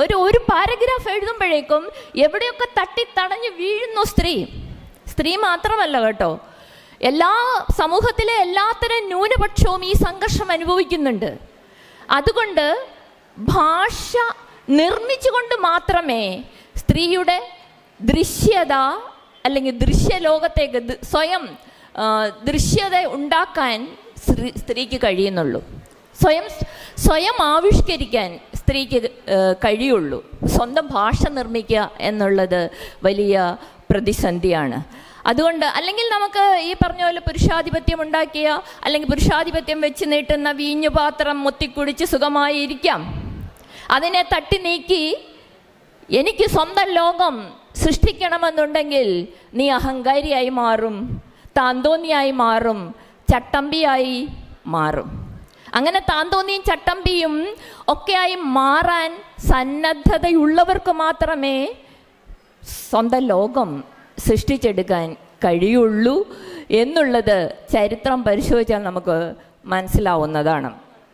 ഒരു ഒരു പാരഗ്രാഫ് എഴുതുമ്പോഴേക്കും എവിടെയൊക്കെ തട്ടി തടഞ്ഞ് വീഴുന്നു സ്ത്രീ. സ്ത്രീ മാത്രമല്ല കേട്ടോ. എല്ലാ സമൂഹത്തിലെ എല്ലാത്തരം ന്യൂനപക്ഷവും ഈ സംഘർഷം അനുഭവിക്കുന്നുണ്ട്. അതുകൊണ്ട് ഭാഷ നിർമ്മിച്ചുകൊണ്ട് മാത്രമേ സ്ത്രീയുടെ ദൃശ്യത അല്ലെങ്കിൽ ദൃശ്യലോകത്തേക്ക് സ്വയം ദൃശ്യത ഉണ്ടാക്കാൻ സ്ത്രീ സ്ത്രീക്ക് കഴിയുന്നുള്ളൂ. സ്വയം സ്വയം ആവിഷ്കരിക്കാൻ സ്ത്രീക്ക് കഴിയുള്ളൂ. സ്വന്തം ഭാഷ നിർമ്മിക്കുക എന്നുള്ളത് വലിയ പ്രതിസന്ധിയാണ്. അതുകൊണ്ട് അല്ലെങ്കിൽ നമുക്ക് ഈ പറഞ്ഞ പോലെ പുരുഷാധിപത്യം ഉണ്ടാക്കിയ അല്ലെങ്കിൽ പുരുഷാധിപത്യം വെച്ച് നീട്ടുന്ന വീഞ്ഞുപാത്രം മുത്തിക്കുടിച്ച് സുഖമായി ഇരിക്കാം. അതിനെ തട്ടി നീക്കി എനിക്ക് സ്വന്തം ലോകം സൃഷ്ടിക്കണമെന്നുണ്ടെങ്കിൽ നീ അഹങ്കാരിയായി മാറും താന്തോന്നിയായി മാറും ചട്ടമ്പിയായി മാറും. അങ്ങനെ താൻ തോന്നിയും ചട്ടമ്പിയും ഒക്കെയായി മാറാൻ സന്നദ്ധതയുള്ളവർക്ക് മാത്രമേ സ്വന്തം ലോകം സൃഷ്ടിച്ചെടുക്കാൻ കഴിയുള്ളൂ എന്നുള്ളത് ചരിത്രം പരിശോധിച്ചാൽ നമുക്ക് മനസ്സിലാവുന്നതാണ്.